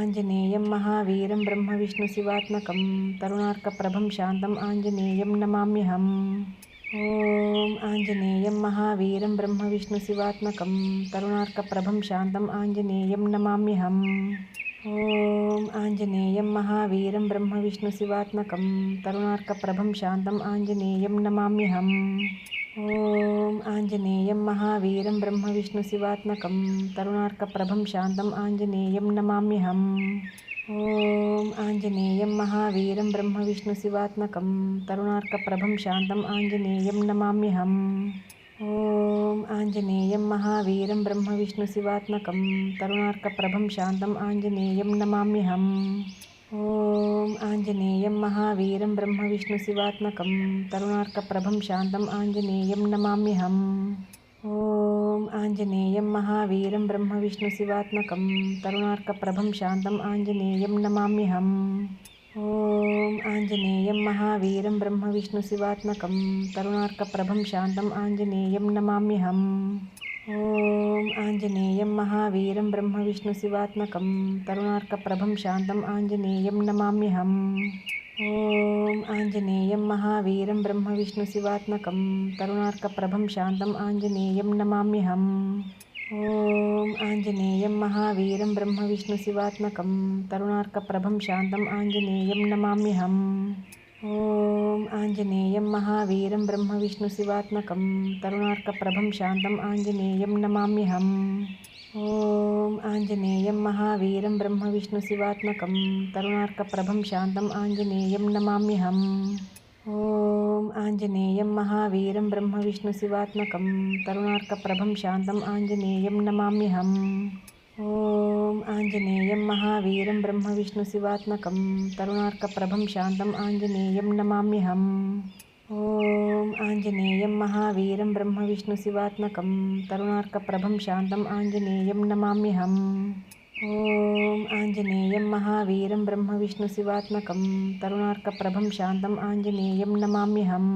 आञ्जनेयं महावीरं ब्रह्मविष्णुशिवात्मकं तरुणार्कप्रभं शान्तम् आञ्जनेयं नमाम्यहम्। ॐ आञ्जनेयं महावीरं ब्रह्मविष्णुशिवात्मकं तरुणार्कप्रभं शान्तम् आञ्जनेयं नमाम्यहम्। ॐ आञ्जनेयं महावीरं ब्रह्मविष्णुशिवात्मकं तरुणार्कप्रभं शान्तम् आञ्जनेयं नमाम्यहम्। ॐ आञ्जनेयं महावीरं ब्रह्मविष्णुशिवात्मकं तरुणार्कप्रभं शान्तम् आञ्जनेयं नमाम्यहम्। ॐ आञ्जनेयं महावीरं ब्रह्मविष्णुशिवात्मकं तरुणार्कप्रभं शान्तम् आञ्जनेयं नमाम्यहम्। ॐ आञ्जनेयं महावीरं ब्रह्मविष्णुशिवात्मकं प्रभम शान्तम् आञ्जनेयं नमाम्यहम्। ॐ आञ्जनेयं महावीरं ब्रह्मविष्णुशिवात्मकं तरुणार्कप्रभं ब्रह्म आञ्जनेयं नमाम्यहम्। ॐ आञ्जनेयं महावीरं ब्रह्मविष्णुशिवात्मकं तरुणार्कप्रभं ओम आञ्जनेयं नमाम्यहम्। ॐ आञ्जनेयं महावीरं ब्रह्मविष्णुशिवात्मकं प्रभम शान्तम् आञ्जनेयं नमाम्यहम्। ॐ आञ्जनेयं महावीरं ब्रह्मविष्णुशिवात्मकं तरुणार्कप्रभं शान्तम् आञ्जनेयं नमाम्यहम्। ॐ आञ्जनेयं महावीरं ब्रह्मविष्णुशिवात्मकं तरुणार्कप्रभं शान्तम् आञ्जनेयं नमाम्यहम्। ॐ आञ्जनेयं महावीरं ब्रह्मविष्णुशिवात्मकं तरुणार्कप्रभं शान्तम् आञ्जनेयं नमाम्यहम। ॐ आञ्जनेयं महावीरं ब्रह्मविष्णुशिवात्मकं तरुणार्कप्रभं शान्तम् आञ्जनेयं नमाम्यहम्। ॐ आञ्जनेयं महावीरं ब्रह्मविष्णुशिवात्मकं तरुणार्कप्रभं शान्तम् आञ्जनेयं नमाम्यहम्। ॐ आञ्जनेयं महावीरं ब्रह्मविष्णुशिवात्मकं तरुणार्कप्रभं शान्तम् आञ्जनेयं नमाम्यहम्। ॐ आञ्जनेयं महावीरं ब्रह्मविष्णुशिवात्मकं तरुणार्कप्रभं शान्तम् आञ्जनेयं नमाम्यहम्। ॐ आञ्जनेयं महावीरं ब्रह्मविष्णुशिवात्मकं तरुणार्कप्रभं आंजने आञ्जनेयं नमाम्यहम्। ॐ आञ्जनेयं महावीरं ब्रह्मविष्णुशिवात्मकं तरुणार्कप्रभं शान्तम् आञ्जनेयं नमाम्यहम्।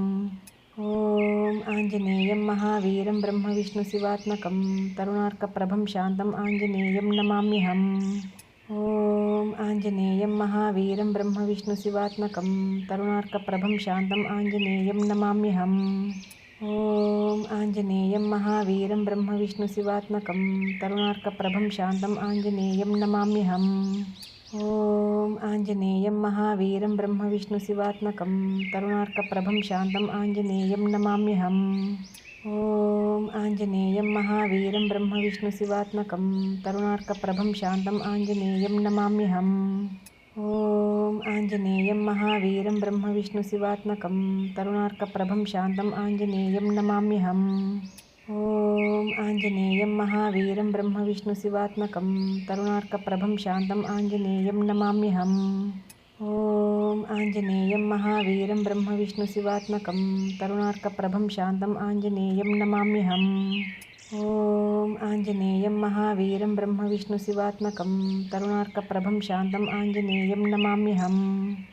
ॐ आञ्जनेयं महावीरं ब्रह्मविष्णुशिवात्मकं तरुणार्कप्रभं शान्तम् आञ्जनेयं नमाम्यहम्। ॐ आंजने महावीरं ब्रह्मविष्णुशिवात्मकं तरुणार्कप्रभं शान्तम् आञ्जनेयं नमाम्यहम्। ॐ आञ्जनेयं महावीरं ब्रह्मविष्णुशिवात्मकं तरुणार्कप्रभं शान्तम् आञ्जनेयं नमाम्यहम्। ॐ आञ्जनेयं महावीरं ब्रह्मविष्णुशिवात्मकं तरुणार्कप्रभं शान्तम् आञ्जनेयं नमाम्यहम्। ॐ आञ्जनेयं महावीरं ब्रह्मविष्णुशिवात्मकं तरुणार्कप्रभं आंजने आञ्जनेयं नमाम्यहम्। ॐ आञ्जनेयं महावीरं ब्रह्मविष्णुशिवात्मकं प्रभम शान्तम् आञ्जनेयं नमाम्यहम। ॐ आञ्जनेयं महावीरं ब्रह्मविष्णुशिवात्मकं तरुणार्कप्रभं शान्तम् आञ्जनेयं नमाम्यहम्। ॐ आञ्जनेयं महावीरं ब्रह्मविष्णुशिवात्मकं तरुणार्कप्रभं आंजने आञ्जनेयं नमाम्यहम्। ॐ आञ्जनेयं महावीरं ब्रह्मविष्णुशिवात्मकं तरुणार्कप्रभं शान्तम् आञ्जनेयं नमाम्यहम्।